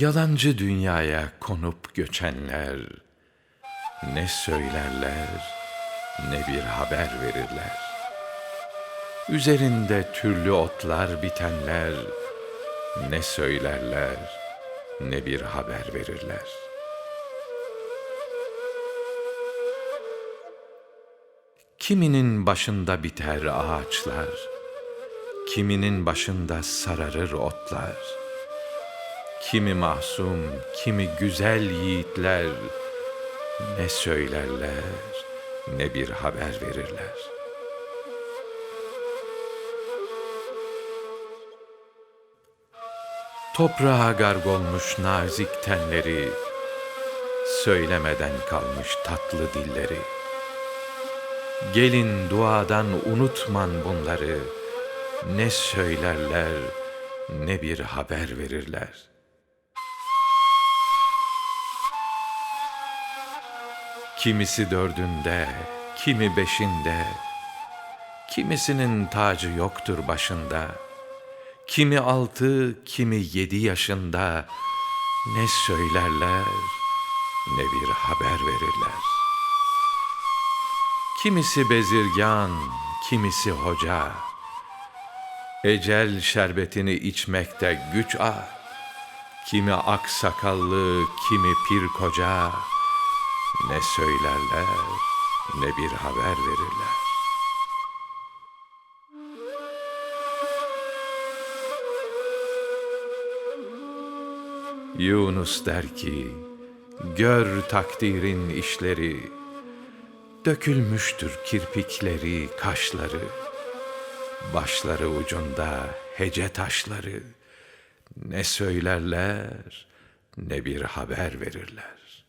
Yalancı dünyaya konup göçenler ne söylerler ne bir haber verirler. Üzerinde türlü otlar bitenler ne söylerler ne bir haber verirler. Kiminin başında biter ağaçlar, kiminin başında sararır otlar. Kimi masum, kimi güzel yiğitler ne söylerler ne bir haber verirler. Toprağa garg olmuş nazik tenleri, söylemeden kalmış tatlı dilleri. Gelin duadan unutman bunları, ne söylerler ne bir haber verirler. Kimisi dördünde, kimi beşinde, kimisinin tacı yoktur başında. Kimi altı, kimi yedi yaşında, ne söylerler ne bir haber verirler. Kimisi bezirgan, kimisi hoca. Ecel şerbetini içmekte güç ar. Kimi aksakallı, kimi pir koca. Ne söylerler, ne bir haber verirler. Yunus der ki, gör takdirin işleri, Dökülmüştür kirpikleri, kaşları, Başları ucunda hece taşları, Ne söylerler, ne bir haber verirler.